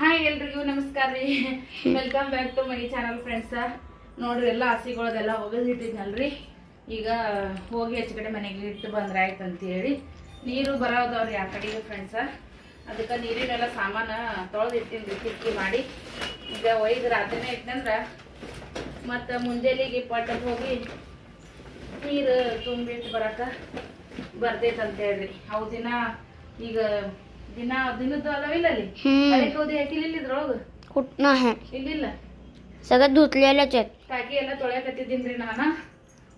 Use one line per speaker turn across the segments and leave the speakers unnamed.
Hi ಎಲ್ರಿಗೂ ನಮಸ್ಕಾರ ರೀ. Welcome back to my channel friends ನೋಡ್ರಿ, ಎಲ್ಲ ಹಸಿಗಳದೆಲ್ಲ ಒಗದಿಟ್ಟಿದ್ನಲ್ರಿ. ಈಗ ಹೋಗಿ ಹೆಚ್ಚು ಕಡೆ ಮನೆಗೆ ಇಟ್ಟು ಬಂದ್ರೆ ಆಯ್ತು ಅಂತೇಳಿ. ನೀರು ಬರೋದವ್ರಿ ಆ ಕಡೆಗೆ ಫ್ರೆಂಡ್ಸ ಅದಕ್ಕೆ ನೀರಿನೆಲ್ಲ ಸಾಮಾನು ತೊಳೆದಿಟ್ಟಿನಿ ಕಿಟಕಿ ಮಾಡಿ. ಈಗ ಒಯ್ದು ರಾತ್ರಿನೇ ಇಟ್ಟಂದ್ರೆ ಮತ್ತು ಮುಂಜಾನೆಗೆ ಪಟ್ಟಕ್ಕೆ ಹೋಗಿ ನೀರು ತುಂಬಿಟ್ಟು ಬರಕ್ಕೆ ಬರ್ತೈತೆ ಅಂತ ಹೇಳಿ ಅವು ದಿನ ಈಗ ದಿನ ದಿನದ್ದು ಅದಾವಿಲ್ಲ ಅಲ್ಲಿ
हम्म
ಹಳೆ ಕೌದಿ ಹಾಕಿಲ್ಲ ಇದ್ರೊಳಗ
कुठनं आहे
ಇಲ್ಲಿಲ್ಲ
सगळं धुतलेलंच आहेत
ಟಾಕಿ ಎಲ್ಲ ತೊಳೆಯಕತ್ತಿದ್ದೀನಿ ನಾನು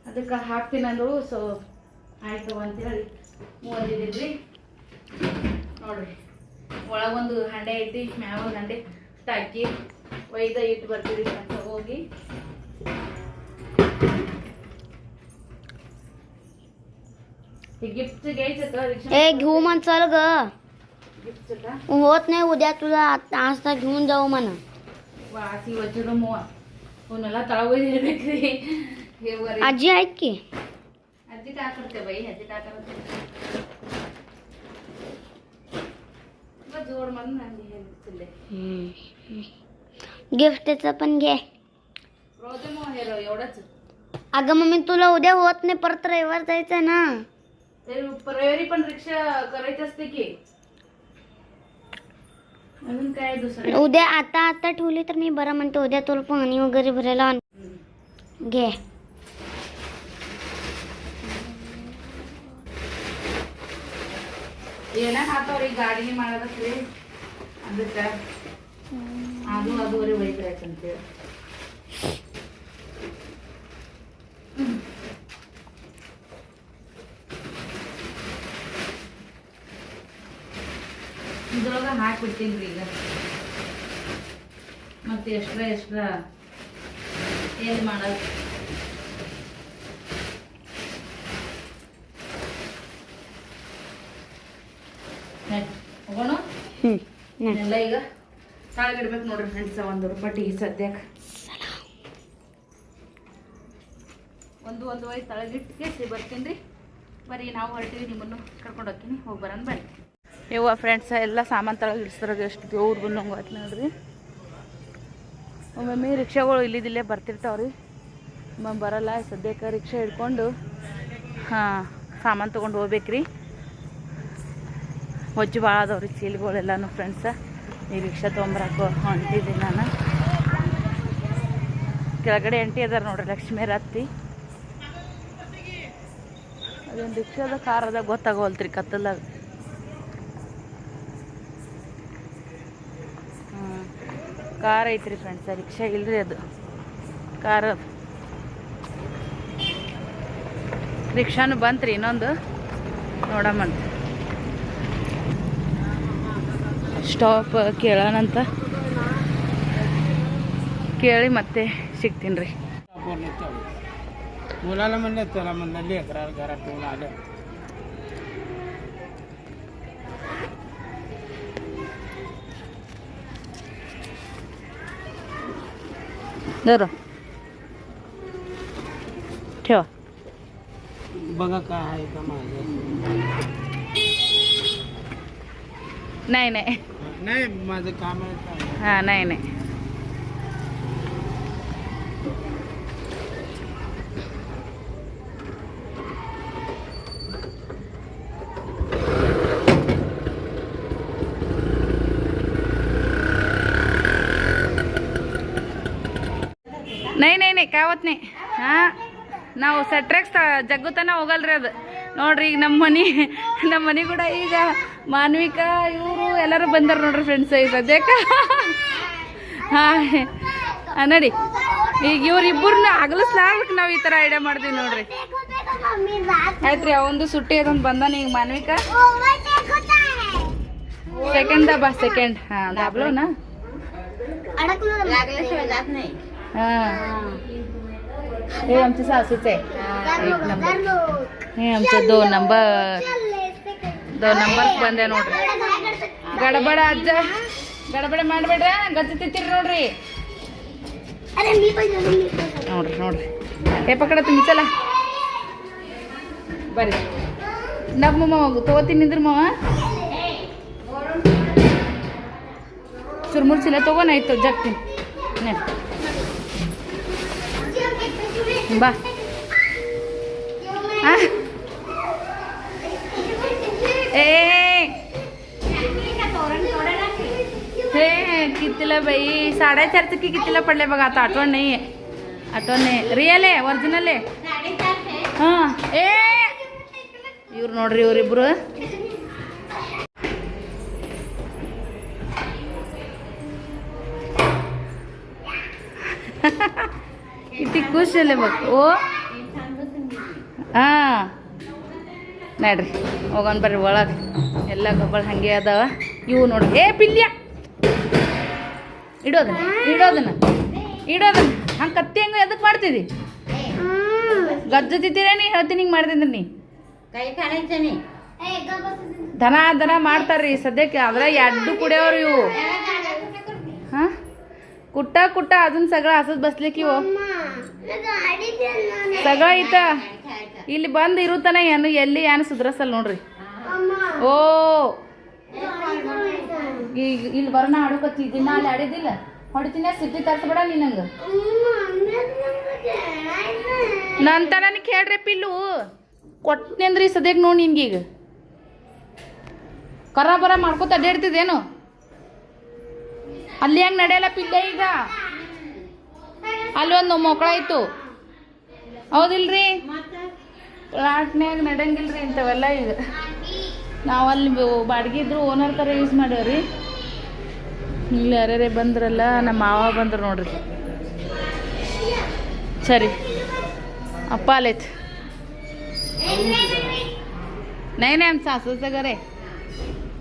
ಅದಕ್ಕೆ ಹಾಕ್ತೀನಿ ಅಂದ್ರು ಸೊ ಆಯ್ತು ಅಂತೇಳಿ ಓದಿದ್ದೀನಿ ನೋಡ್ರಿ ಒಳಗೊಂದು ಹಂಡೆ ಐತಿ ಮ್ಯಾವ ಒಂದು ಹಂಡೆ ಟಾಕಿ ಒಯ್ದ ಇಟ್ಟು ಬರ್ತೀವಿ ಅಂತ ಹೋಗಿ ಗಿಫ್ಟ್ घ्यायचं का रिक्षा
ए घेऊ म्हण चल ग
गिफ्टचं का
होत नाही उद्या तुला आता घेऊन जाऊ म्हणा.
कोणाला हे
आजी आहेत की?
आजी काय करते बाई? आजी काय करते?
पण घे.
अग
अगं मम्मी तुला उद्या होत नाही परत रविवार जायचं ना.
रविवारी पण रिक्षा करायची असते की. अजून काय दुसरं
उद्या आता आता ठेवली तर मी बरं म्हणते उद्या तुला पाणी वगैरे भरायला आण- घे
ಏನ ಹಾಕವ್ರಿ ಗಾಡಿಗೆ ಮಾಡೋದಕ್ರಿ ಅದಕ್ಕೆ ಅದು ಅದುವರೆ ಒಯ್ತಾಯ್ತಂತೇಳಿ ಹಾಕ್ಬಿಡ್ತೀನಿ ರೀ ಈಗ. ಮತ್ತು ಎಷ್ಟ್ರ ಎಷ್ಟ್ರ ಏನು ಮಾಡೋದು? ಹೋಗೋಣ? ಎಲ್ಲ ಈಗ ತಾಳಗಿಡ್ಬೇಕು ನೋಡ್ರಿ ಫ್ರೆಂಡ್ಸ್ ಒಂದು ಬಟ್ಟಿಗೆ ಸದ್ಯಕ್ಕೆ. ಒಂದು ಒಂದು ವಯಸ್ಸು ತಳಗಿಟ್ಟಿಗೆ ಬರ್ತೀನಿ ರೀ. ಬರೀ ನಾವು ಹೊರಟಿವಿ ನಿಮ್ಮನ್ನು ಕರ್ಕೊಂಡು ಹೋಗ್ತೀನಿ. ಹೋಗಿ ಬರೋಣ ಬನ್ನಿ ಯವ್ವ ಫ್ರೆಂಡ್ಸ್ ಎಲ್ಲ ಸಾಮಾನು ತಳಗೆ ಇಡಿಸ್ದ್ರಾಗ ಎಷ್ಟು ದೇವ್ರು ಬಂದಂಗೆ ಆಯ್ತು ನೋಡ್ರಿ. ಒಮ್ಮೊಮ್ಮೆ ರಿಕ್ಷಾಗಳು ಇಲ್ಲಿದಿಲ್ಲೇ ಬರ್ತಿರ್ತಾವ್ರಿ. ಒಮ್ಮೆ ಬರಲ್ಲ, ಸದ್ಯಕ್ಕೆ ರಿಕ್ಷಾ ಹಿಡ್ಕೊಂಡು, ಹಾಂ, ಸಾಮಾನು ತೊಗೊಂಡು ಹೋಗ್ಬೇಕ್ರಿ. ಹೊಜ್ಜು ಭಾಳ ಅದಾವ್ರಿ ಚೀಲಗಳೆಲ್ಲನೂ ಫ್ರೆಂಡ್ಸ ಈ ರಿಕ್ಷಾ ತೊಗೊಂಬರಕ್ಕೆ ಹೊಂಟಿದ್ದೀನಿ ನಾನು. ಕೆಳಗಡೆ ಎಂಟಿ ಅದಾರ ನೋಡ್ರಿ, ಲಕ್ಷ್ಮೀ ರತ್ತಿ ಅದೊಂದು ರಿಕ್ಷಾದ ಕಾರ್ ಗೊತ್ತಾಗೋಲ್ತ್ರಿ ಕತ್ತಲಾಗ ಕಾರ್ ಐತ್ರಿ ಫ್ರೆಂಡ್ಸ್ ರಿಕ್ಷಾ ಇಲ್ರಿ ಅದು. ಕಾರ್. ರಿಕ್ಷಾನು ಬಂತ್ರಿ ಇನ್ನೊಂದು. ನೋಡಮ್ಮಂತ ಸ್ಟಾಪ್ ಕೇಳೋಣಂತ ಕೇಳಿ ಮತ್ತೆ ಸಿಗ್ತೀನಿ ರೀ. जर ठेवा.
बघा काय आहे का माझं.
नाही नाही.
नाही माझं काम आहे.
हां नाही नाही. ಬೇಕಾವತ್ನಿ. ಹಾ ನಾವು ಸಟ್ರಕ್ಸ್ ಜಗ್ಗುತನ ಹೋಗಲ್ರಿ ಅದು. ನೋಡ್ರಿ ಈಗ ನಮ್ಮ ಮನೆ ನಮ್ಮ ಮನೆ ಕೂಡ ಈಗ ಮಾನ್ವಿಕಾ ಇವರು ಎಲ್ಲರೂ ಬಂದರು ನೋಡ್ರಿ ಫ್ರೆಂಡ್ಸ್ ಈಗ ಅದೇಕ ಹಾ ಹಾಂ ನಡಿ. ಈಗ ಇವ್ರಿಬ್ಬರನ್ನ ಅಗಲಿಸ್ಲಾರ್ದಕ್ಕೆ ನಾವು ಈ ತರ ಐಡಿಯಾ ಮಾಡ್ತೀವಿ ನೋಡ್ರಿ. ಆಯ್ತು ರೀ ಅವಂದು ಸುಟ್ಟಿ ಅದೊಂದು ಬಂದಾನ ಈಗ ಮಾನ್ವಿಕ. ಸೆಕೆಂಡ್ ಬಾ ಸೆಕೆಂಡ್
ಹಾಂ ದಾಬ್ಲೋನಾ ಹಾ.
हां हे आमचे सासूच आहे एक नंबर हे आमचे दोन नंबर दोन नंबर ಬಂದೆ ನೋಡ್ರಿ ಗಡಬಡ ಅಜ್ಜ ಗಡಬಡ ಮಾಡ್ಬೇಡ್ರ ಗತಿ ತಿತ್ತಿರಿ ನೋಡ್ರಿ ನೋಡ್ರಿ ನೋಡ್ರಿ ಏ ಪಕಡ तुम्ही चला ಬರ್ರಿ ನಗ್ ಮಮ್ಮ ತಗೋತೀನಿ ನಿಂದ್ರಿ ಮಾವ ಚುರ್ಮುರ್ ಚಿಲ್ಲ ತಗೋ ನಾ ಇತ್ತು ಜಗ್ತೀನಿ ನಡಿ ಬಾ ಆ? ए हे कितीला बाई साडेचारचं की कितीला पडले बघा आता आठवण नाही आहे आठवण नाही रिअल आहे ಒರಿಜಿನಲ್ ಹಾಂ ಏ ಇವ್ರು ನೋಡ್ರಿ ಇವ್ರಿಬ್ರು ರೀತಿ ಖುಷಿ ಬೇಕು. ಓ. ಹಾಂ. ನೋಡ್ರಿ ಹೋಗೋಣ ಬರ್ರಿ ಒಳಗೆ. ಎಲ್ಲ ಗೊಬ್ಬರ ಹಾಗೆ ಅದಾವ. ಇವು ನೋಡಿ. ಏ ಪಿಲ್ಯ. ಇಡೋದನ್ನ ಇಡೋದನ್ನ ಇಡೋದನ್ನ. ಹಂಗೆ ಕತ್ತಿ ಹಂಗೆ ಎದಕ್ಕೆ ಮಾಡ್ತಿದ್ದಿ ಗದ್ದತಿದ್ದೀರಾ ನೀ? ಹೇಳ್ತೀನಿ ಹಿಂಗೆ ಮಾಡ್ತಿದ್ರಿ ನೀ. ದನ ದನ ಮಾಡ್ತಾರ್ರಿ. ಸದ್ಯಕ್ಕೆ ಅದ್ರ ಎಡ್ಡು ಕುಡಿಯೋರು ಇವು. ಹಾಂ? ಕುಟ್ಟ ಕುಟ್ಟ ಅದನ್ನ ಸಗಳ ಹಸದ್ ಬಸ್ಲಿಕ್ಕೆ ಇವು. ಸಗಳ ಐತ ಇಲ್ಲಿ ಬಂದು ಇರುತ್ತಾನ ಏನು ಎಲ್ಲಿ ಏನು ಸುಧಾರಿಸಲ್ಲ ನೋಡ್ರಿ. ಓ. ಈಗ ಇಲ್ಲಿ ಬರೋಣ ಆಡೋಕತ್ತಿ ದಿನ ಅಲ್ಲಿ ಆಡಿದಿಲ್ಲ ಹೊಡಿತೀನಿ ಸಿದ್ಧಿ ತರ್ಸ್ಬೇಡ ನೀ ನಂಗೆ ನಂತರ ನನಗೆ ಕೇಳ್ರಿ ಪಿಲ್ಲು. ಕೊಟ್ನಿ ಅಂದ್ರಿ ಸದ್ಯಕ್ಕೆ ನೋಡಿ ನಿನ್ಗೀಗ ಕರ ಬರ ಮಾಡ್ಕೊತ ಅಡ್ಡಾಡ್ತಿದ್ದೇನು ಅಲ್ಲಿ ಹೆಂಗೆ ನಡೆಯಲ್ಲ ಪಿಲ್ಲೆ ಈಗ? ಅಲ್ಲಿ ಒಂದು ಮೊಕ್ಕಳ ಇತ್ತು ಹೌದಿಲ್ರಿ ಪ್ಲಾಟ್ನ್ಯಾಗ ನಡೆಯಂಗಿಲ್ರಿ ಇಂಥವೆಲ್ಲ ಈಗ ನಾವು ಅಲ್ಲಿ ಬ- ಬಾಡಿಗೆ ಇದ್ರು ಓನರ್ ಥರ ಯೂಸ್ ಮಾಡ್ಯಾವ್ರಿ ಇಲ್ಲಿ ಯಾರ್ಯಾರೇ ಬಂದ್ರಲ್ಲ ನಮ್ಮ ಮಾವ ಬಂದ್ರು ನೋಡ್ರಿ ಸರಿ ಅಪ್ಪ आलेत नाही नाही आमचं असंच आहे घरे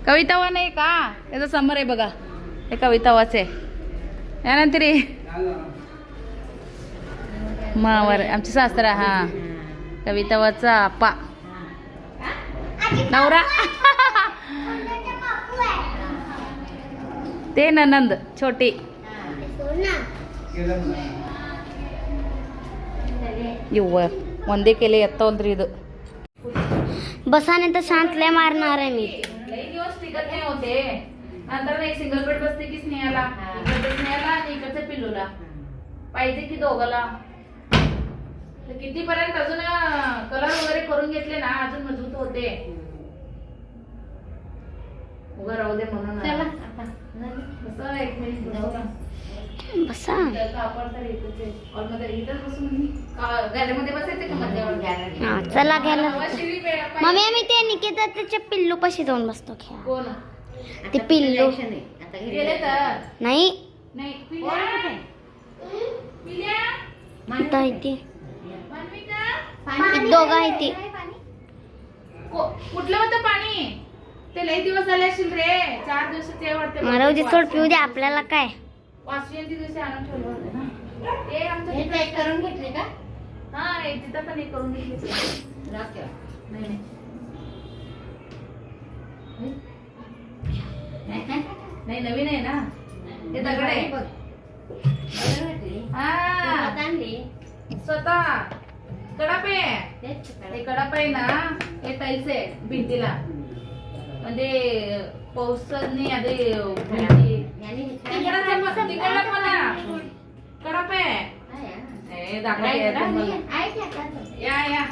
कवितावा नाही का याचा समोर आहे बघा हे कवितावाच आहे यानंतरी मावर आमची सासरा हा कवितावाचा आप्पा नवरा ते ननंद छोटी ಇವ್ವ ಒಂದೇ ಕೆಲೆ ಎತ್ತವಲ್ರಿ ಇದು
बसा नाही तर शांत लय मारणार आहे मी
लई दिवस टिकत नाही होते नंतर एक सिंगल बेड बसते की स्नेहाला इकडचं स्नेहाला आणि इकडचं पिल्लूला पाहिजे की दोघाला तर कितीपर्यंत अजून कलर वगैरे करून घेतले ना अजून मजबूत होते. उभं राहू दे म्हणून. बसा एक मिनिट बसा. कापड तर इथंच आहे. हॉलमध्ये इथंच बसून का- गॅलरीमध्ये बसायचं का मध्यावर गॅलरी
हा चला. मम्मी आम्ही ते निकेता त्याच्या पिल्लू पाशी जाऊन बसतो खेळा
कोण?
ते पिल्लू.
आता
गेले तर?
नाही.
नाही. पिल्या पिल्या?
इथं आहे ती
मानविका
इथं दोघं आहे ती.
कुठलं होतं पाणी? ते लई दिवस झाले असतील रे. चार दिवसाचे वाटते
मला उद्या पिऊ दे आपल्याला काय?
पाचशे दिवशी आणून ठेवलं होतं ना. ते आमचं
हे पॅक करून घेतले का?
हा एक तिथं पण एक करून घेतली. नाही नाही. नाही नवीन आहे ना. हे दगड आहे.
बघ.
हा. स्वतः. कडापे. ते कडापे ना हे तैसे भिंतीला. म्हणजे पावसाने आधी तिकडला पण कडापे.
हे
आहे?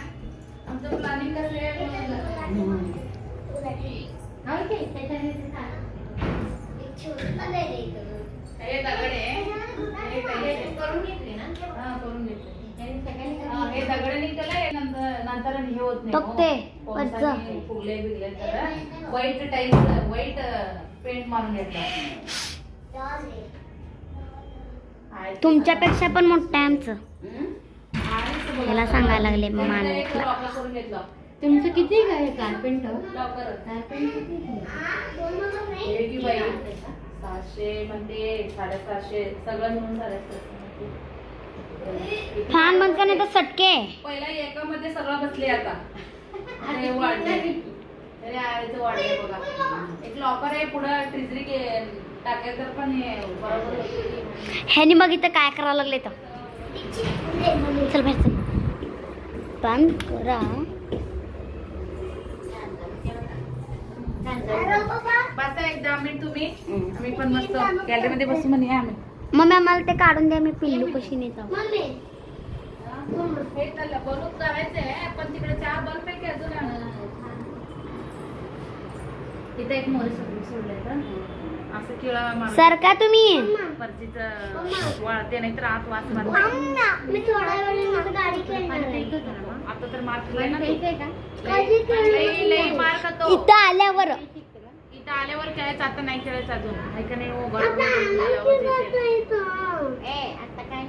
करून घेतली ना?
करून घेतली.
त्यांनी सकाळी
हा, हे दगड निघाले नंतर नंतर हे होत नाही
टोकते,
हो. पावसाने
वरचं.
फुगले बिगले तर व्हाईट टाईल्स व्हाईट पेंट मारून घेतलं
तुमच्यापेक्षा पण मोठं आहे आमचं
हं?
याला सांगायला लागले मान
करून घेतलं
तुमचं किती काय कार्पेंट
लॉकर
कार्पेंट किती
हे की बाई सहाशे म्हणते साडेसहाशे सगळं मिळून साडेसहाशे
फॅन बंद करणे तर सटके.
पहिला एकामध्ये सगळं बसले आता. ते वाढले. बघा. एक लॉकर आहे पुढं ट्रिजरी तर पण हे बरोबर होतं.
ह्यानी बघ इथं काय करावं लागले तर. चल बाहेर चल. बंद करा.
बसा एकदा आम्ही तुम्ही. आम्ही पण मस्त गॅलरी मध्ये बसू म्हणे आम्ही.
मम्मी आम्हाला ते काढून द्या मी पिल्लू कशी नेतो.
तर बलून करायचंय पण तिकडे चार बल्ब आहे की अजून एक मोरे असं किळा
तुम्ही?
वाळते नाही तर आत वास
मी वेळ गाडी
आता तर लई लई
इथं आल्यावर.
आल्यावर खेळायचं आता नाही खेळायचं अजून. आहे का नाही
आता काय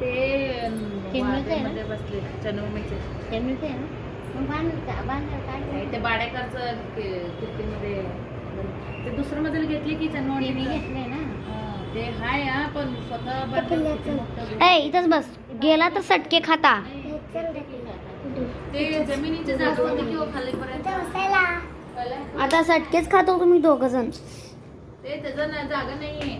ते नाही, ते ते दुसरं मधील घेतली की
ना.
ते हाय पण स्वतः
इथंच बस. गेला तर सटके खाता. आता सटकेच खातो तुम्ही दोघ जण.
ते त्याचा जागा नाहीये.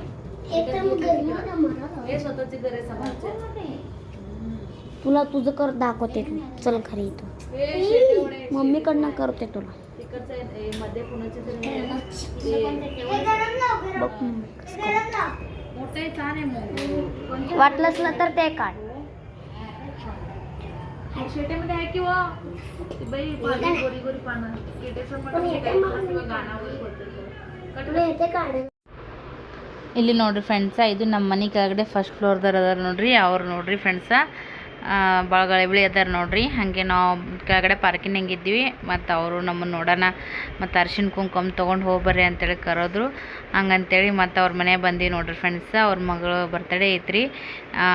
तुला तुझं कर दाखवते चल
चल तू. मम्मी
मम्मीकडनं करते तुला. वाटलंच ना तर ते काढ.
शेट्यामध्ये आहे किंवा ती बाई पानं, गोरी गोरी पानं केटेश्वर मठामध्ये काही किंवा गाणावर ಕೊಡ್ತಿದ್ರು. ಇಲ್ಲಿ ನೋಡ್ರಿ ಫ್ರೆಂಡ್ಸ ಇದು ನಮ್ಮ ಮನೆ ಕೆಳಗಡೆ ಫಸ್ಟ್ ಫ್ಲೋರ್ದಾರ ಅದಾರ ನೋಡ್ರಿ ಅವ್ರು ನೋಡ್ರಿ ಫ್ರೆಂಡ್ಸ ಭಾಳ ಬಿಳಿ ಅದಾರ ನೋಡ್ರಿ. ಹಾಗೆ ನಾವು ಕೆಳಗಡೆ ಪಾರ್ಕಿಂಗ್ ಇದ್ವಿ ಮತ್ತು ಅವರು ನಮ್ಮನ್ನು ನೋಡೋಣ. ಮತ್ತು ಅರ್ಶಿನ ಕುಂಕುಮ ತೊಗೊಂಡು ಹೋಗ್ಬರ್ರಿ ಅಂತೇಳಿ ಕರೆದ್ರು. ಹಂಗಂತೇಳಿ ಮತ್ತು ಅವ್ರ ಮನೆ ಬಂದೀವಿ ನೋಡ್ರಿ ಫ್ರೆಂಡ್ಸ್ ಅವ್ರ ಮಗಳು ಬರ್ತಡೇ ಐತ್ರಿ.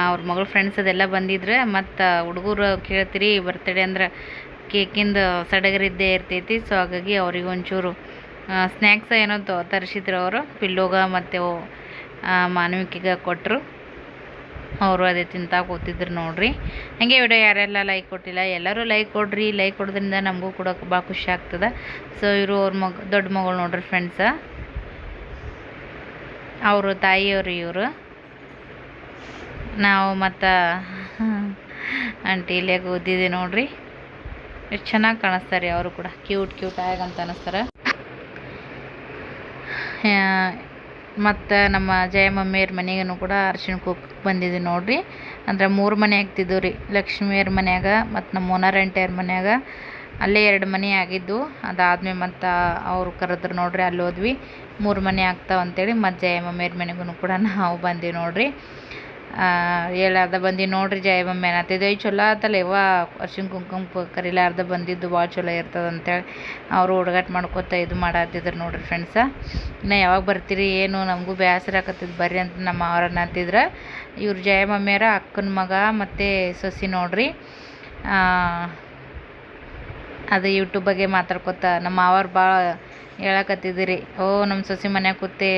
ಅವ್ರ ಮಗಳು ಫ್ರೆಂಡ್ಸ್ ಅದೆಲ್ಲ ಬಂದಿದ್ರೆ ಮತ್ತು ಹುಡುಗರು ಕೇಳ್ತೀರಿ ಬರ್ತಡೇ ಅಂದ್ರೆ ಕೇಕಿಂದ ಸಡಗರಿದ್ದೇ ಇರ್ತೈತಿ. ಸೊ ಹಾಗಾಗಿ ಅವ್ರಿಗೆ ಒಂಚೂರು ಸ್ನ್ಯಾಕ್ಸ್ ಏನೋ ತರಿಸಿದ್ರು ಅವರು. ಪಿಲ್ಲೋಗ ಮತ್ತು ಮಾನವಿಕಿಗೆ ಕೊಟ್ಟರು ಅವರು ಅದೇ ತಿಂತಾ ಕೂತಿದ್ರು ನೋಡಿರಿ. ಹಾಗೆ ವಿಡಿಯೋ ಯಾರೆಲ್ಲ ಲೈಕ್ ಕೊಟ್ಟಿಲ್ಲ, ಎಲ್ಲರೂ ಲೈಕ್ ಕೊಡ್ರಿ. ಲೈಕ್ ಕೊಡೋದ್ರಿಂದ ನಮಗೂ ಕೂಡ ಭಾಳ ಖುಷಿ ಆಗ್ತದೆ. ಸೊ ಇವರು ಅವ್ರ ಮಗ, ದೊಡ್ಡ ಮಗಳು ನೋಡ್ರಿ ಫ್ರೆಂಡ್ಸ ಅವರು ತಾಯಿಯವರು ಇವರು. ನಾವು ಮತ್ತು ಆಂಟಿ ಇಲ್ಲೇ ಓದಿದ್ದೆ ನೋಡ್ರಿ. ಎಷ್ಟು ಚೆನ್ನಾಗಿ ಕಾಣಿಸ್ತಾರೆ ಅವರು ಕೂಡ. ಕ್ಯೂಟ್ ಕ್ಯೂಟ್ ಆಗಂತ ಅನ್ನಿಸ್ತಾರೆ ಮತ್ತು ನಮ್ಮ ಜಯ ಮಮ್ಮಿಯವ್ರ ಮನೆಗೂ ಕೂಡ ಅರ್ಶಿಣ ಕುಕ್ ಬಂದಿದ್ವಿ ನೋಡಿರಿ. ಅಂದ್ರೆ ಮೂರು ಮನೆ ಆಗ್ತಿದ್ವು ರೀ ಲಕ್ಷ್ಮಿಯರ ಮನೆಯಾಗ ಮತ್ತು ನಮ್ಮ ಮೋನಾರಂಟಿಯವ್ರ ಮನೆಯಾಗ ಅಲ್ಲೇ ಎರಡು ಮನೆ ಆಗಿದ್ದು. ಅದಾದ್ಮೇಲೆ ಮತ್ತು ಅವರು ಕರೆದ್ರು ನೋಡ್ರಿ ಅಲ್ಲಿ ಹೋದ್ವಿ ಮೂರು ಮನೆ ಆಗ್ತಾವ ಅಂತೇಳಿ ಮತ್ತು ಜಯ ಮಮ್ಮಿಯವ್ರ ಮನೆಗೂ ಕೂಡ ನಾವು ಬಂದೀವಿ ನೋಡ್ರಿ. ಹೇಳಾರ್ದ ಬಂದಿ ನೋಡ್ರಿ ಜಯ ಮಮ್ಮಿ ಅನ್ನತ್ತಿದ್ದೆ ಚಲೋ ಆತಲ್ಲ ಯವ್ವ ಅರ್ಶಿಣ ಕುಂಕುಮ ಕರಿಲಾರ್ದ ಬಂದಿದ್ದು ಭಾಳ ಚಲೋ ಇರ್ತದೆ ಅಂತೇಳಿ ಅವರು ಹುಡುಗಾಟ ಮಾಡ್ಕೋತ ಇದು ಮಾಡತ್ತಿದ್ರು ನೋಡ್ರಿ ಫ್ರೆಂಡ್ಸ ಇನ್ನು ಯಾವಾಗ ಬರ್ತೀರಿ, ಏನು ನಮಗೂ ಬೇಸರ ಆಕತ್ತಿದ್ದು ಬರ್ರಿ ಅಂತ ನಮ್ಮ ಅವ್ರ ಅನ್ನತ್ತಿದ್ರೆ ಇವ್ರು ಜಯ ಮಮ್ಮಿಯರ ಅಕ್ಕನ ಮಗ ಮತ್ತು ಸೊಸಿ ನೋಡ್ರಿ. ಅದು ಯೂಟ್ಯೂಬ್ ಬಗ್ಗೆ ಮಾತಾಡ್ಕೊತ ನಮ್ಮ ಮಾವರು ಭಾಳ ಹೇಳಕತ್ತಿದ್ರಿ, ಓ ನಮ್ಮ ಸೊಸಿ ಮನ್ಯಾಗ ಕೂತೆ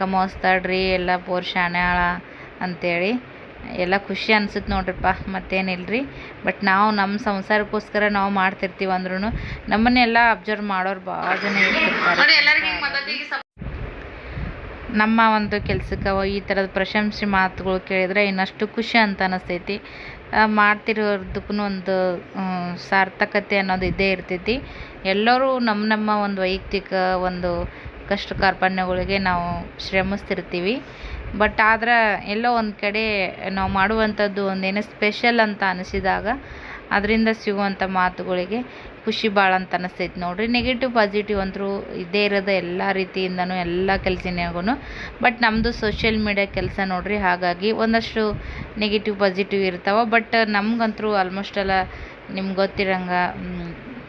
ಕಮೋಸ್ತಾಳ್ರಿ ಎಲ್ಲ ಪೋರ್ ಶಾಣ್ಯಾಳ ಅಂತೇಳಿ. ಎಲ್ಲ ಖುಷಿ ಅನ್ಸುತ್ತೆ ನೋಡ್ರಪ್ಪ ಮತ್ತೇನಿಲ್ರಿ. ಬಟ್ ನಾವು ನಮ್ಮ ಸಂಸಾರಕ್ಕೋಸ್ಕರ ನಾವು ಮಾಡ್ತಿರ್ತೀವಿ ಅಂದ್ರೂ ನಮ್ಮನ್ನೆಲ್ಲ ಅಬ್ಸರ್ವ್ ಮಾಡೋರು ಭಾಳ ಜನ ಇರ್ತಿರ್ತಾರೆ. ನಮ್ಮ ಒಂದು ಕೆಲಸಕ್ಕೆ ಈ ಥರದ ಪ್ರಶಂಸೆ ಮಾತುಗಳು ಕೇಳಿದ್ರೆ ಇನ್ನಷ್ಟು ಖುಷಿ ಅಂತ ಅನಿಸ್ತೈತಿ. ಮಾಡ್ತಿರೋದಕ್ಕೂ ಒಂದು ಸಾರ್ಥಕತೆ ಅನ್ನೋದು ಇದ್ದೇ ಇರ್ತೈತಿ. ಎಲ್ಲರೂ ನಮ್ಮ ನಮ್ಮ ಒಂದು ವೈಯಕ್ತಿಕ ಒಂದು ಕಷ್ಟ ಕಾರ್ಪಣ್ಯಗಳಿಗೆ ನಾವು ಶ್ರಮಿಸ್ತಿರ್ತೀವಿ. ಬಟ್ ಆದ್ರೆ ಎಲ್ಲೋ ಒಂದು ಕಡೆ ನಾವು ಮಾಡುವಂಥದ್ದು ಒಂದೇನೋ ಸ್ಪೆಷಲ್ ಅಂತ ಅನಿಸಿದಾಗ ಅದರಿಂದ ಸಿಗುವಂಥ ಮಾತುಗಳಿಗೆ ಖುಷಿ ಭಾಳ ಅಂತ ಅನಿಸ್ತೈತಿ ನೋಡಿರಿ. ನೆಗೆಟಿವ್ ಪಾಸಿಟಿವ್ ಅಂತೂ ಇದ್ದೇ ಇರೋದು ಎಲ್ಲ ರೀತಿಯಿಂದನೂ ಎಲ್ಲ ಕೆಲಸನಾಗೂ ಬಟ್ ನಮ್ಮದು ಸೋಷಿಯಲ್ ಮೀಡಿಯಾ ಕೆಲಸ ನೋಡ್ರಿ, ಹಾಗಾಗಿ ಒಂದಷ್ಟು ನೆಗೆಟಿವ್ ಪಾಸಿಟಿವ್ ಇರ್ತಾವೆ. ಬಟ್ ನಮ್ಗಂತೂ ಆಲ್ಮೋಸ್ಟ್ ಎಲ್ಲ ನಿಮ್ಗೆ ಗೊತ್ತಿರಂಗೆ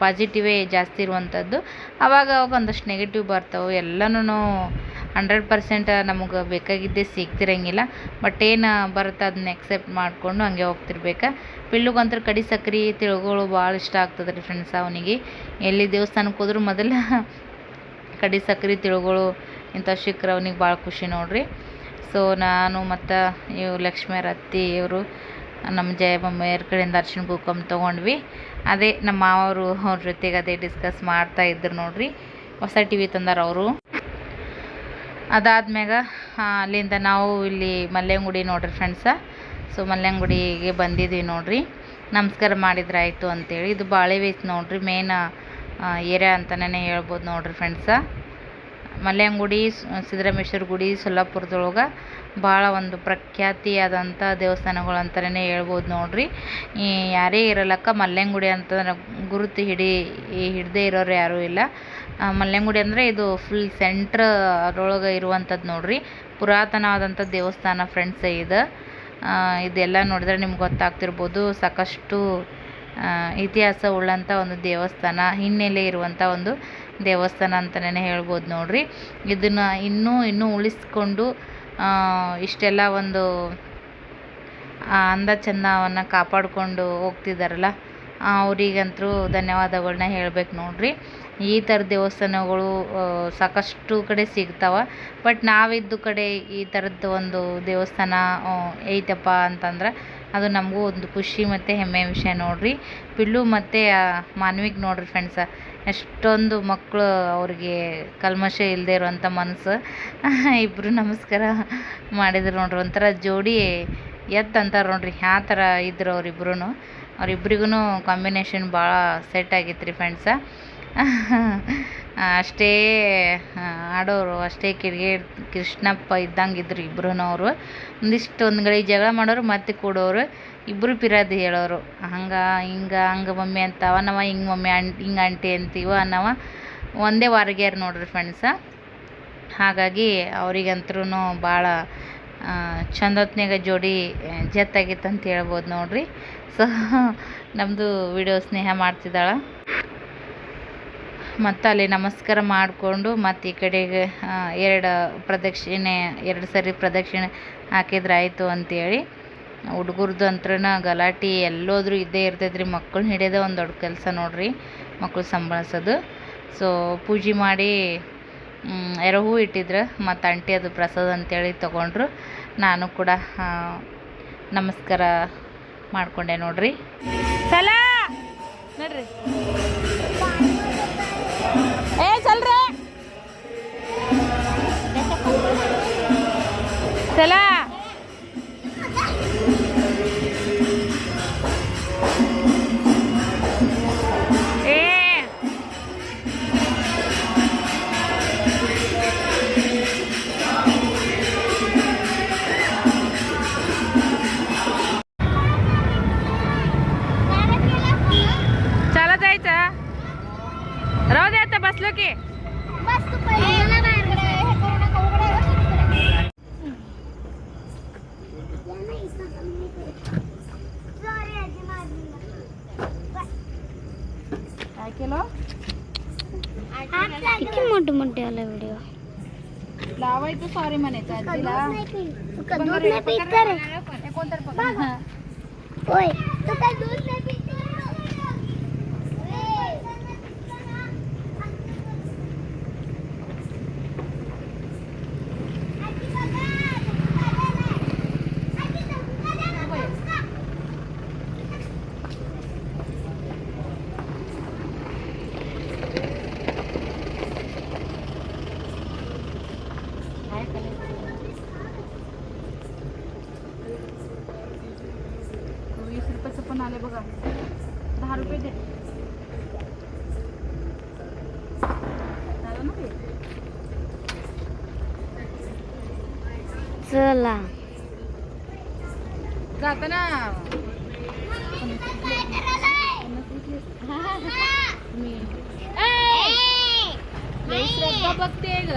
ಪಾಸಿಟಿವೇ ಜಾಸ್ತಿ ಇರುವಂಥದ್ದು ಅವಾಗ ಅವಾಗ ಒಂದಷ್ಟು ನೆಗೆಟಿವ್ ಬರ್ತಾವೆ. ಎಲ್ಲನೂ ಹಂಡ್ರೆಡ್ ಪರ್ಸೆಂಟ್ ನಮಗೆ ಬೇಕಾಗಿದ್ದೇ ಸಿಗ್ತಿರಂಗಿಲ್ಲ. ಬಟ್ ಏನು ಬರುತ್ತೆ ಅದನ್ನ ಎಕ್ಸೆಪ್ಟ್ ಮಾಡಿಕೊಂಡು ಹಂಗೆ ಹೋಗ್ತಿರ್ಬೇಕು. ಪಿಲ್ಲುಗಂತೂ ಕಡಿ ಸಕ್ರೆ ತಿಳ್ಗಳು ಭಾಳ ಇಷ್ಟ ಆಗ್ತದೆ ರೀ ಫ್ರೆಂಡ್ಸ್ ಅವನಿಗೆ. ಎಲ್ಲಿ ದೇವಸ್ಥಾನಕ್ಕೆ ಹೋದ್ರೂ ಮೊದಲು ಕಡಿ ಸಕ್ರೆ ತಿಳ್ಗಳು ಇಂಥ ಶಿಖರ ಅವನಿಗೆ ಭಾಳ ಖುಷಿ ನೋಡ್ರಿ. ಸೊ ನಾನು ಮತ್ತು ಇವು ಲಕ್ಷ್ಮಿಯರ ರತ್ತಿ ಇವರು ನಮ್ಮ ಜಯಮ್ಮಯ್ಯರ ಕಡೆಯಿಂದ ಅರ್ಶಿನ ಕುಂಕುಮ ತೊಗೊಂಡ್ವಿ. ಅದೇ ನಮ್ಮ ಮಾವರು ಅವ್ರ ಜೊತೆಗೆ ಅದೇ ಡಿಸ್ಕಸ್ ಮಾಡ್ತಾ ಇದ್ರು ನೋಡ್ರಿ. ಹೊಸ ಟಿ ವಿ ತಂದಾರ ಅವರು. ಅದಾದ್ಮ್ಯಾಗ ಅಲ್ಲಿಂದ ನಾವು ಇಲ್ಲಿ ಮಲ್ಲೆಂಗುಡಿ ನೋಡ್ರಿ ಫ್ರೆಂಡ್ಸ ಸೊ ಮಲ್ಯಂಗುಡಿಗೆ ಬಂದಿದ್ವಿ ನೋಡ್ರಿ. ನಮಸ್ಕಾರ ಮಾಡಿದ್ರಾಯಿತು ಅಂತೇಳಿ. ಇದು ಬಾಳೆ ನೋಡ್ರಿ ಮೇನ್ ಏರಿಯಾ ಅಂತಲೇ ಹೇಳ್ಬೋದು ನೋಡ್ರಿ ಫ್ರೆಂಡ್ಸ ಮಲ್ಯಂಗುಡಿ ಸಿದ್ದರಾಮೇಶ್ವರ ಗುಡಿ, ಸೊಲ್ಲಾಪುರದೊಳಗೆ ಭಾಳ ಒಂದು ಪ್ರಖ್ಯಾತಿಯಾದಂಥ ದೇವಸ್ಥಾನಗಳು ಅಂತಲೇ ಹೇಳ್ಬೋದು ನೋಡ್ರಿ. ಈ ಯಾರೇ ಇರಲಕ್ಕ ಮಲ್ಯಂಗುಡಿ ಅಂತಂದ್ರೆ ಗುರುತು ಹಿಡಿ, ಹಿಡದೇ ಇರೋರು ಯಾರೂ ಇಲ್ಲ. ಮಲ್ಯಂಗುಡಿ ಅಂದರೆ ಇದು ಫುಲ್ ಸೆಂಟ್ರ್ ಅದರೊಳಗೆ ಇರುವಂಥದ್ದು ನೋಡ್ರಿ. ಪುರಾತನವಾದಂಥ ದೇವಸ್ಥಾನ ಫ್ರೆಂಡ್ಸ್ ಇದು. ಇದೆಲ್ಲ ನೋಡಿದ್ರೆ ನಿಮ್ಗೆ ಗೊತ್ತಾಗ್ತಿರ್ಬೋದು. ಸಾಕಷ್ಟು ಇತಿಹಾಸ ಉಳ್ಳಂಥ ಒಂದು ದೇವಸ್ಥಾನ, ಹಿನ್ನೆಲೆ ಇರುವಂಥ ಒಂದು ದೇವಸ್ಥಾನ ಅಂತಲೇ ಹೇಳ್ಬೋದು ನೋಡ್ರಿ. ಇದನ್ನು ಇನ್ನೂ ಇನ್ನೂ ಉಳಿಸ್ಕೊಂಡು ಇಷ್ಟೆಲ್ಲ ಒಂದು ಅಂದ ಚಂದವನ್ನು ಕಾಪಾಡಿಕೊಂಡು ಹೋಗ್ತಿದ್ದಾರಲ್ಲ ಅವರಿಗಂತೂ ಧನ್ಯವಾದಗಳನ್ನ ಹೇಳ್ಬೇಕು ನೋಡಿರಿ. ಈ ಥರ ದೇವಸ್ಥಾನಗಳು ಸಾಕಷ್ಟು ಕಡೆ ಸಿಗ್ತಾವೆ, ಬಟ್ ನಾವಿದ್ದು ಕಡೆ ಈ ಥರದ್ದು ಒಂದು ದೇವಸ್ಥಾನ ಐತಪ್ಪ ಅಂತಂದ್ರೆ ಅದು ನಮಗೂ ಒಂದು ಖುಷಿ ಮತ್ತು ಹೆಮ್ಮೆಯ ವಿಷಯ ನೋಡಿರಿ. ಪಿಲ್ಲು ಮತ್ತು ಮಾನ್ವಿಗೆ ನೋಡಿರಿ ಫ್ರೆಂಡ್ಸ ಎಷ್ಟೊಂದು ಮಕ್ಕಳು ಅವ್ರಿಗೆ ಕಲ್ಮಶ ಇಲ್ಲದೆ ಇರುವಂಥ ಮನಸ್ಸು. ಇಬ್ಬರು ನಮಸ್ಕಾರ ಮಾಡಿದ್ರು ನೋಡ್ರಿ. ಒಂಥರ ಜೋಡಿ ಎತ್ ಅಂತಾರೆ ನೋಡ್ರಿ. ಯಾವ ಥರ ಇದ್ರು ಅವರಿಬ್ರು ಅವ್ರಿಬ್ರಿಗೂ ಕಾಂಬಿನೇಷನ್ ಭಾಳ ಸೆಟ್ ಆಗಿತ್ತು ರೀ ಫ್ರೆಂಡ್ಸ ಅಷ್ಟೇ ಆಡೋರು, ಅಷ್ಟೇ ಕಿಡಿಗೆ ಕೃಷ್ಣಪ್ಪ ಇದ್ದಂಗೆ ಇದ್ರು ಇಬ್ರೂ ಅವರು ಒಂದಿಷ್ಟು ಒಂದು ಜಗಳ ಮಾಡೋರು, ಮತ್ತೆ ಕೂಡೋರು. ಇಬ್ಬರು ಪಿರಾದಿ ಹೇಳೋರು. ಹಂಗೆ, ಹಿಂಗೆ, ಹಂಗೆ ಮಮ್ಮಿ ಅಂತಾವ ನಾವು ಹಿಂಗೆ ಮಮ್ಮಿ ಅಂ, ಹಿಂಗೆ ಆಂಟಿ ಅಂತೀವ, ಅನ್ನವ. ಒಂದೇ ವಾರಗ್ಯಾರ ನೋಡ್ರಿ ಫ್ರೆಂಡ್ಸ ಹಾಗಾಗಿ ಅವ್ರಿಗಂತ್ರೂ ಭಾಳ ಚಂದೊತ್ನಾಗ ಜೋಡಿ ಜತ್ತಾಗಿತ್ತು ಅಂತ ಹೇಳ್ಬೋದು ನೋಡ್ರಿ. ಸೊ ನಮ್ಮದು ವಿಡಿಯೋ ಸ್ನೇಹ ಮಾಡ್ತಿದ್ದಾಳೆ. ಮತ್ತು ಅಲ್ಲಿ ನಮಸ್ಕಾರ ಮಾಡಿಕೊಂಡು ಮತ್ತು ಈ ಕಡೆಗೆ ಎರಡು ಪ್ರದಕ್ಷಿಣೆ, ಎರಡು ಸರಿ ಪ್ರದಕ್ಷಿಣೆ ಹಾಕಿದ್ರೆ ಆಯಿತು ಅಂತೇಳಿ. ಹುಡುಗರ್ದು ಅಂತ್ರನ ಗಲಾಟೆ ಎಲ್ಲೋದ್ರೂ ಇದ್ದೇ ಇರ್ತೈತೆ ರೀ ಮಕ್ಕಳನ್ನ ಹಿಡಿಯೋದೇ ಒಂದು ದೊಡ್ಡ ಕೆಲಸ ನೋಡ್ರಿ ಮಕ್ಕಳು ಸಂಭಾಳಿಸೋದು. ಸೊ ಪೂಜೆ ಮಾಡಿ ಯಾರೋ ಹೂ ಇಟ್ಟಿದ್ರು, ಮತ್ತು ಆಂಟಿ ಅದು ಪ್ರಸಾದ ಅಂತೇಳಿ ತೊಗೊಂಡ್ರು. ನಾನು ಕೂಡ ನಮಸ್ಕಾರ ಮಾಡಿಕೊಂಡೆ ನೋಡ್ರಿ. ಸಲ! ನೋಡ್ರಿ. ಚಲ लावायचं सॉरी म्हणायचं आजीला. कोणतर
ओय तू काय दूध नाही
बघते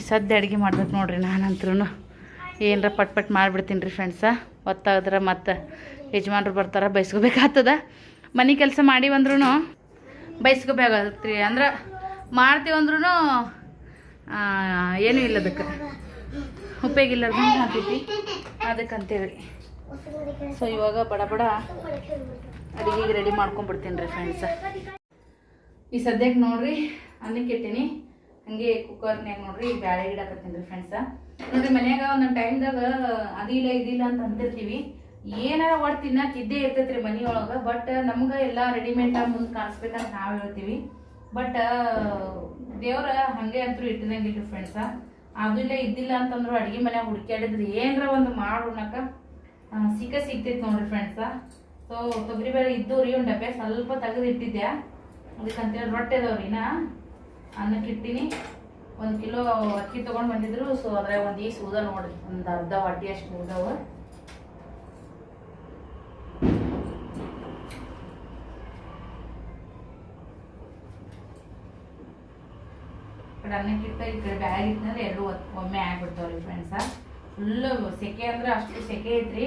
ಈ ಸದ್ಯ ಅಡುಗೆ ಮಾಡ್ಬೇಕು ನೋಡ್ರಿ ನಾನಂತ್ರೂ ಏನರ ಪಟ್ ಪಟ್ ಮಾಡಿಬಿಡ್ತೀನಿ ರೀ ಫ್ರೆಂಡ್ಸ ಒತ್ತಾದ್ರೆ ಮತ್ತು ಯಜಮಾನ್ರು ಬರ್ತಾರೆ, ಬೈಸ್ಕೋಬೇಕಾಗ್ತದ. ಮನೆ ಕೆಲಸ ಮಾಡೀವಂದ್ರೂ ಬೈಸ್ಕೋಬೇಕಾಗತ್ತೆ ರೀ ಅಂದ್ರೆ ಮಾಡ್ತೀವಂದ್ರೂ ಏನೂ ಇಲ್ಲ ಅದಕ್ಕೆ. ಉಪಯೋಗ ಇಲ್ಲದಂಗೆ ಅದಕ್ಕೆ ಅದಕ್ಕಂತೇಳಿ.
ಸೊ ಇವಾಗ ಬಡ ಬಡ ಅಡುಗೆಗೆ ರೆಡಿ ಮಾಡ್ಕೊಂಡ್ಬಿಡ್ತೀನಿ ರೀ ಫ್ರೆಂಡ್ಸ ಈ ಸದ್ಯಕ್ಕೆ ನೋಡ್ರಿ, ಅನ್ನಕ್ಕೆ ಇಟ್ಟೀನಿ. ಹಂಗೆ ಕುಕ್ಕರ್ನ್ಯಾಗ ನೋಡ್ರಿ ಬ್ಯಾಳೆ ಇಡಾಕತ್ತೀನಿ ರೀ ಫ್ರೆಂಡ್ಸ ನೋಡ್ರಿ, ಮನ್ಯಾಗ ಒಂದೊಂದು ಟೈಮ್ದಾಗ ಅದಿಲ್ಲ ಇದಿಲ್ಲ ಅಂತ ಅಂತಿರ್ತೀವಿ ಏನಾರ ಒಟ್ಟು ತಿನ್ನಕ್ಕೆ ಇದ್ದೇ ಇರ್ತೈತ್ರಿ ಮನಿಯೊಳಗೆ ಬಟ್ ನಮ್ಗೆ ಎಲ್ಲ ರೆಡಿಮೇಡ್ ಮುಂದೆ ಕಾಣಿಸ್ಬೇಕಂತ ನಾವು ಹೇಳ್ತೀವಿ. ಬಟ್ ದೇವ್ರ ಹಂಗೆ ಅಂತೂ ಇಟ್ಟಿದಂಗಿಲ್ಲ ಫ್ರೆಂಡ್ಸ ಅದಿಲ್ಲ ಇದ್ದಿಲ್ಲ ಅಂತಂದ್ರು ಅಡುಗೆ ಮನ್ಯಾಗ ಹುಡುಕ್ಯಾಡಿದ್ರೆ ಏನರ ಒಂದು ಮಾಡಿ ಸಿಕ್ಕ ಸಿಗ್ತೈತೆ ನೋಡ್ರಿ ಫ್ರೆಂಡ್ಸ ಸೊ ತೊಗರಿಬೇಳೆ ಬೇರೆ ರೀ ಒಂದು ಡಬ್ಬೆ ಸ್ವಲ್ಪ ತೆಗೆದು ಇಟ್ಟಿದ್ದೆ ಅದಕ್ಕಂತೇಳಿ ರೊಟ್ಟೆ ನಾ ಅನ್ನಕ್ಕೆ ಇಟ್ಟಿನಿ. ಒಂದು ಕಿಲೋ ಅಕ್ಕಿ ತೊಗೊಂಡು ಬಂದಿದ್ರು ಸೊ ಅದ್ರಾಗ ಒಂದು ಈಸ್ ಉದ ನೋಡ್ರಿ, ಒಂದು ಅರ್ಧ ವಾಟಿ ಅಷ್ಟು ಉದವ ಅನ್ನಕ್ಕೆ ಇಟ್ಟ ಈ ಕಡೆ ಬ್ಯಾಗ್ ಇತ್ತಂದ್ರೆ ಎರಡು ಒಮ್ಮೆ ಆಗ್ಬಿಡ್ತಾವ್ರಿ ಫ್ರೆಂಡ್ಸ ಫುಲ್ ಸೆಕೆ ಅಂದ್ರೆ ಅಷ್ಟು ಸೆಕೆ ಐತ್ರಿ.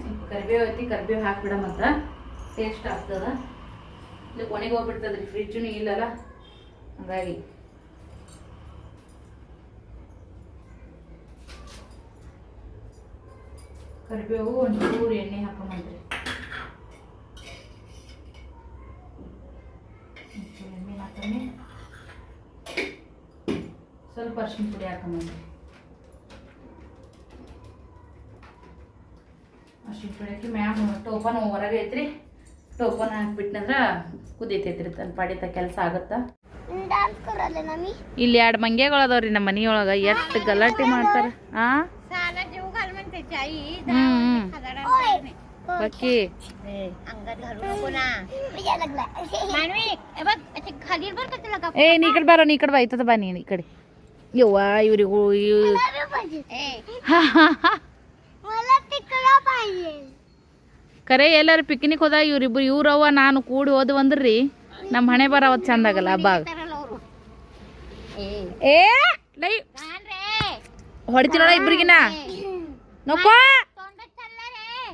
ಸ್ವಲ್ಪ ಕರಿಬೇವು ಐತಿ, ಕರಿಬೇವು ಹಾಕ್ಬಿಡ ಮತ್ತೆ ಟೇಸ್ಟ್ ಆಗ್ತದ. ಇಲ್ಲಿ ಕೊನೆಗೆ ಹೋಗ್ಬಿಡ್ತದ್ರಿ ಫ್ರಿಜ್ನು ಇಲ್ಲಲ್ಲ? ಹಂಗಾಗಿ. ಕರಿಬೇವು ಚೂರು ಎಣ್ಣೆ ಹಾಕೊಂಬಂದ್ರಿ. ಎಣ್ಣೆ ಹಾಕೊಂಡೆ ಸ್ವಲ್ಪ ಅರ್ಶಿನ ಪುಡಿ ಹಾಕೊಂಬಂದ್ರಿ. ಅರ್ಶಿನ ಪುಡಿ ಹಾಕಿ ಮ್ಯಾಮ್, ಟೋಪನ್ ಹೊರಗೆ ಐತ್ರಿ. ಟೋಪನ್ ಹಾಕ್ಬಿಟ್ನಂದ್ರ ಕುದೀತೈತ್ರಿ ತನ್ನ ಪಾಡಿತ ಕೆಲಸ ಆಗತ್ತಾ
डान्स करायला ना मी
ಇಲ್ಲಿ ಎರಡು ಮಂಗ್ಯಗಳು ಅದಾವ್ರಿ ನಮ್ಮ ಮನಿಯೊಳಗ ಎಷ್ಟು ಗಲಾಟೆ ಮಾಡ್ತಾರ ಆ
साला जीव घाल म्हणते आई
हम्म, हम्म.
हजार
बक्की
अंगात घालू नको ना लागला मानवी हे बघ असे खाली बर का तुला का
ಏ ನೀ ಈ ಕಡೆ ಬಾರೋ ನೀ ಈ ಕಡೆ ಬಾ ಇತ್ತದ ಬಾ ನೀನು ಈ ಕಡೆ ಯವ್ವ ಇವ್ರಿಗೂ ಇವ್
मला तिकडं पाहिजे
ಕರೆ ಎಲ್ಲಾರು ಪಿಕ್ನಿಕ್ ಹೋದಾಗ ಇವ್ರಿಬ್ರು ಇವ್ರವ್ವ ನಾನು ಕೂಡಿ ಹೋದ್ವು ರೀ ನಮ್ಮ ಹಣೆ ಬರ ಅವತ್ ಚಂದ ಆಗಲ್ಲ ಏ! ಲೈ. ಹೊಡಿತೀರ ಇಬ್ರಿಗಿನ? ನೋಕೋ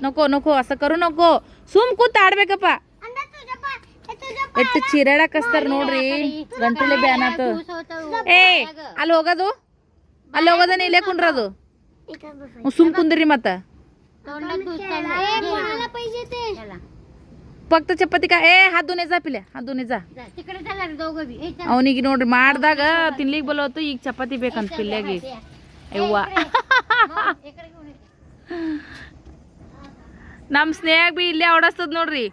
ನೋಕೋ ನೊಕೋ ಅಸಕರು ನೋಕೋ ಸುಮ್ ಕೂತ್ ಆಡ್ಬೇಕಪ್ಪ. ಎಷ್ಟು ಚೀರಾಡಕ್ ಹಸ್ತಾರ ನೋಡ್ರಿ. ಗಂಟಲಿ ಬ್ಯಾನ್ ಆತು. ಏ ಅಲ್ಲಿ ಹೋಗೋದು. ಅಲ್ಲಿ ಹೋಗೋದನ್ನ ಇಲ್ಲೇ ಕುಂಡ್ರದು. ಸುಮ್ ಕುಂದ್ರಿ ಮತ್ತ.
पाहिजे ते
ಫಕ್ತ ಚಪಾತಿ ಕಾ ಏ ಹಾದು ನೇಜಾ ಪಿಲೆ ಹಾದು ನೇಜಾ
तिकडे चालला रे दोघं बी ए, चल.
ಅವನಿಗೆ ನೋಡ್ರಿ ಮಾಡ್ದಾಗ ತಿನ್ಲಿಕ್ ಬಲೋತು ಈಗ ಚಪಾತಿ ಬೇಕಂತ ಪಿಲ್ಲೆಗೆ ಯವ್ವ
इकडे घेऊन ये.
ನಮ್ಮ ಸ್ನೇಹ ಬಿ ಇಲ್ಲೇ ಓಡಸ್ತದ ನೋಡ್ರಿ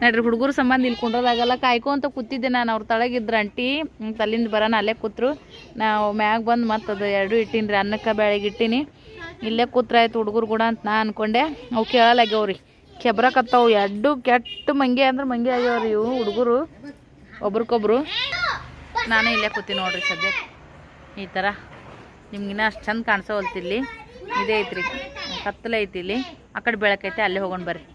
ನಡ್ರಿ ಹುಡುಗರು ಸಂಬಂಧ ಇಲ್ಲಿ ಕುಂಡ್ರದಾಗಲ್ಲ ಕಾಯ್ಕೊಂತ ಕೂತಿದ್ದೆ ನಾನು ಅವ್ರ ತಳಗಿದ್ರ ಅಂಟಿ ಹ್ಮ್, ತಲ್ಲಿಂದ ಬರೋಣ ಅಲ್ಲೇ ಕೂತ್ರು ನಾವು ಮ್ಯಾಗ ಬಂದು ಮತ್ತದು ಎರಡು ಇಟ್ಟೀನಿ ರೀ ಅನ್ನಕ್ಕೆ ಬೆಳಗ್ಗೆ ಇಟ್ಟೀನಿ ಇಲ್ಲೇ ಕೂತ್ರಾಯ್ತು ಹುಡುಗರು ಕೂಡ ಅಂತ ನಾ ಅನ್ಕೊಂಡೆ. ಅವು ಕೇಳಲಾಗ್ಯಾವ್ರಿ. ಕೆಬ್ರಕತ್ತಾವು ಎಡ್ಡು ಕೆಟ್ಟ ಮಂಗೆ ಅಂದ್ರೆ ಮಂಗೆ ಆಗ್ಯಾವ್ರಿ ಇವು ಹುಡುಗರು. ಒಬ್ರಿಗೊಬ್ರು ನಾನು ಇಲ್ಲೇ ಕೂತೀನಿ ನೋಡ್ರಿ ಸದ್ಯ ಈ ಥರ ನಿಮ್ಗಿನ್ನ ಅಷ್ಟು ಚಂದ ಕಾಣಿಸೋವಲ್ತಿಲ್ಲಿ ಇದೇ ಐತ್ರಿ. ಕತ್ತಲೆ ಐತಿ ಇಲ್ಲಿ. ಆ ಕಡೆ ಬೆಳಕೈತೆ ಅಲ್ಲೇ ಹೋಗೋಣ ಬರ್ರಿ.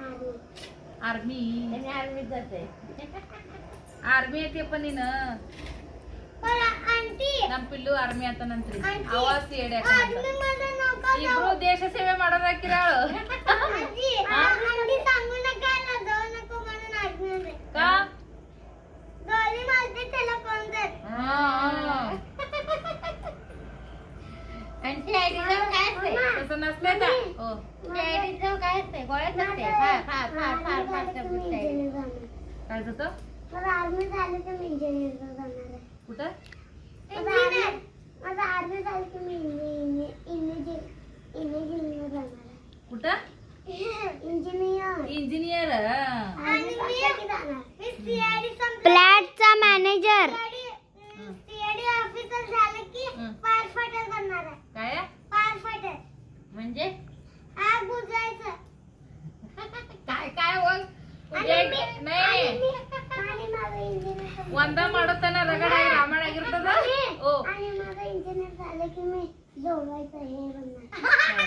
ಅವ್ವಾ ಏನತ್ತಿಯಪ್ಪ ಹ್ಮ್ ಆರ್ಮಿ ಆರ್ಮಿ ಐತಿಯಪ್ಪ ನೀನು ನಮ್ ಪಿಲ್ಲು ಆರ್ಮಿ ಆತನಂತ್ರಿ ಅವಾಸ್ ಎಡೆ ಇಬ್ರು ದೇಶ ಸೇವೆ ಮಾಡೋರ್ ಹಾಕಿರಾಳು का हा.
आणि आयडीचं काय असते?
तसं नसतंय का हो.
आयडीचं काय असते? गोळ्यात असते. फार फार फार फार फार करते.
काय होतं
मला आर्मी झालं तर मी इंजिनियर जाणार आहे.
कुठं?
इंजिनियर माझा आर्मी झालं तर मी इंजिनियर आहे.
कुठं?
इंजिनियर
इंजिनियर
आणि मी जाणार. मी सीआयडी फ्लॅटचा मॅनेजर झालं की
हं.
फायर फायटर करणार आहे
काय
फायर फायटर
म्हणजे
आग बुजवायचं
काय काय बोल
आणि मी-
नाही
आणि मी- आणि माझं इंजिनियर
ಒಂದ ಮಾಡುತ್ತಾನ ರಗಡ ರಾಮಾಯಣ ಆಗಿರ್ತದ ಓ
आणि माझं इंजिनियर झालं की मी जोडवायचं हे बनणार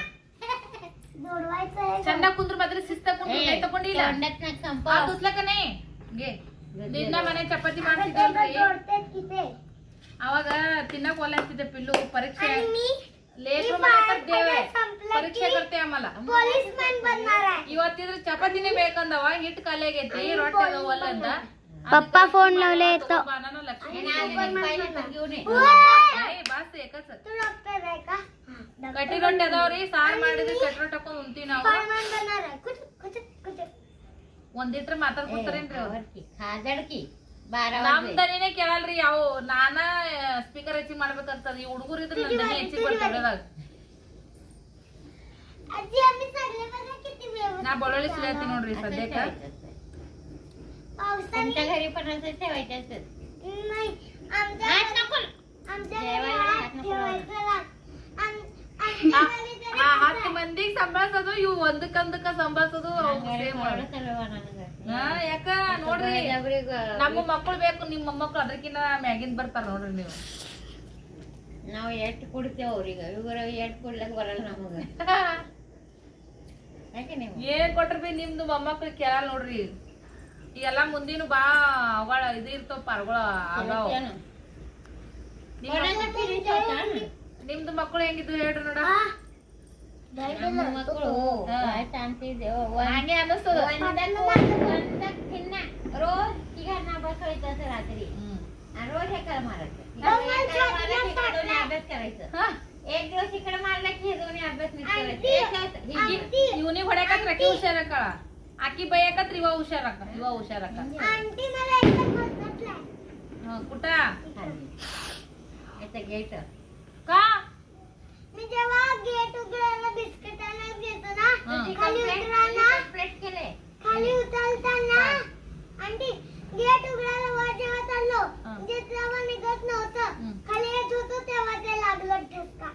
जोडवायचं हे
ಚಂದ ಕುಂದ್ರ ಮಾತ್ರ ಶಿಸ್ತ ಕುಂದ್ರ ಕೈ ತಕೊಂಡಿಲ್ಲ ಅದು ಉತ್ಲಕ ನೇ ಗೆ ನಿನ್ನ ಮನೆ ಚಪಾತಿ ಮಾಡ್ತಿದ್ದಲ್ರಿ
जोडतात की ते
ಅವಾಗ ತಿನ್ನಕ್ ಒಲೆ ಅಂತಿದ್ದೆ ಪಿಲ್ಲು. ಪರೀಕ್ಷೆ
ಪರೀಕ್ಷೆ ಕರ್ತೆ ಆಮಲ್ಲ
ಇವತ್ತಿದ್ರ ಚಪಾತಿನೇ ಬೇಕಂದವ ಹಿಟ್ ಖಾಲಿ ಆಗೈತಿ ರೊಟ್ಟಿ
ಅದಾವ ಒಲ್ಲ ಫೋನ್
ಕಟ್ಟಿ ರೊಟ್ಟಿ ಅದಾವ್ರಿ ಸಾರ್ ಕಟ್ಟಿ ಉಂತೀವಿ ನಾವು. ಮಾತಾಡ್ಕೊತಾರೇನ್ರಿ ಅವ್ರು
खादडकी बारा
ನಮ್ ದನಿನೇ ಕೇಳಲ್ರಿ ಯಾವ ನಾನ ಸ್ಪೀಕರ್ ಹೆಚ್ಚಿಗೆ ಮಾಡ್ಬೇಕಂತದ ಈ ಹುಡುಗರು ಇದ್ರ ನನ್ ದನಿ ಹೆಚ್ಚಿಗೆ ಬರ್ತಾವ್ರಿ
आजी आम्ही सगळे बघा किती व्यवस्थित
ನಾ ಬಳ್ಳೊಳ್ಳಿ ಸಿಲತ್ತಿ ನೋಡ್ರಿ ಸದ್ಯಕ್ಕ
पावसाने
तुमच्या घरी पण असं ठेवायचं असतं
नाही आमच्या
हात
घरी-
नको
आमच्या
जेवायला
घरी हात
हात नको
ठेवायचं लाग. आम- आमच्या घरी तरी
ಆ ಹತ್ತು ಮಂದಿಗ್ ಸಂಭಾಳ್ಸೋದು ಇವು ಒಂದಕ್ಕಂದಕ್ಕ ಸಂಭಾಳ್ಸೋದು same ಮಾಡು. ಹಾ, ಯಾಕ ನೋಡ್ರಿ ನಮ್ಮ ಮಕ್ಕಳು ಬೇಕು ನಿಮ್ಮ ಮೊಮ್ಮಕ್ಳು ಅದಕ್ಕಿಂತ ಮ್ಯಾಗಿಂದ ಬರ್ತಾರ ನೋಡ್ರಿ ನೀವು.
ನಾವು ಎಷ್ಟು ಕುಡ್ತೇವೆ ಅವ್ರಿಗೆ ಇವ್ರ ಎಷ್ಟು ಕುಡ್ಲಕ್ ಬರಲ್ಲ ನಮಗ.
ಏನ್ ಕೊಟ್ರಿ ಬಿ ನಿಮ್ದು ಮೊಮ್ಮಕ್ಳು ಕೇಳಲ್ಲ ನೋಡ್ರಿ. ಈಗೆಲ್ಲ ಮುಂದಿನ ಬಾ ಅವಳ ಇದು ಇರ್ತಾವ ಪರಗಳ ಅದಾವ.
ಹೆಂಗಿದ್ರು?
ನಿಮ್ದು ಮಕ್ಕಳು ಹೆಂಗಿದ್ವು ಹೇಳ್ರಿ ನೋಡ.
हो, रोज तिघा नाबा खेळायचं असं रात्री. रोज हे कर मारायचं. अभ्यास करायचं. एक दिवस इकडे मारला की हे दोन्ही अभ्यास करायचे.
युनी भड्या कचरा की आकी बाई एकच
रिवा हुशार राखा रिवा
हुशार कुठं?
याचं घ्यायचं
का?
मी जेव्हा गेट उघडायला बिस्किट आणायला घेतो ना
हा.
खाली
केले
खाली उतरताना आंटी गेट उघडायला वर जेव्हा चाललो
हा.
जे तेव्हा निघत नव्हतं.
हम्म.
खाली येत होतो तेव्हा ते लागलं ठसका.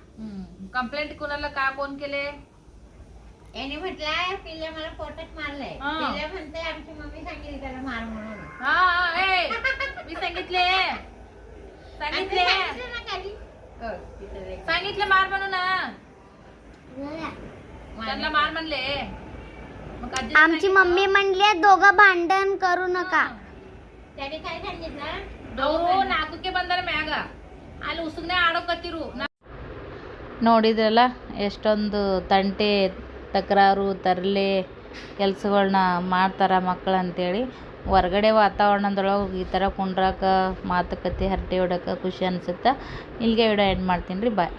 कंप्लेंट कुणाला का कोण केले
याने म्हटलंय पिल्ल्या मला पोटात मारलंय.
हा.
म्हणते आमची मम्मी सांगितली त्याला मार म्हणून.
हा हा, ए मी सांगितले सांगितले
आणि सांगितलं ना खाली
सांगितले मार म्हणून ना
झाल्या.
त्यांना मार म्हणले मग आजी
आमची मम्मी म्हणली दोघं भांडण करू नका
त्याने काय सांगितलं
ಅವರು ನಾಲ್ಕಕ್ಕೆ ಬಂದಾರ ಮ್ಯಾಗ ಅಲ್ಲಿ ಉಸುಗ್ನೆ ಆಡೋಕತ್ತಿರು ನೋಡಿದ್ರಲ್ಲ ಎಷ್ಟೊಂದು ತಂಟೆ ತಕರಾರು ತರಲೆ ಕೆಲಸಗಳನ್ನ ಮಾಡ್ತಾರ ಮಕ್ಕಳು ಅಂತೇಳಿ ಹೊರ್ಗಡೆ ವಾತಾವರಣದೊಳಗೆ ಈ ಥರ ಕುಂಡ್ರಾಕ ಮಾತುಕತೆ, ಹರಟೆ ಹೊಡೋಕೆ ಖುಷಿ ಅನ್ಸುತ್ತೆ. ಇಲ್ಲಿಗೆ ವಿಡಿಯೋ ಎಂಡ್ ಮಾಡ್ತೀನಿ ರೀ ಬಾಯ್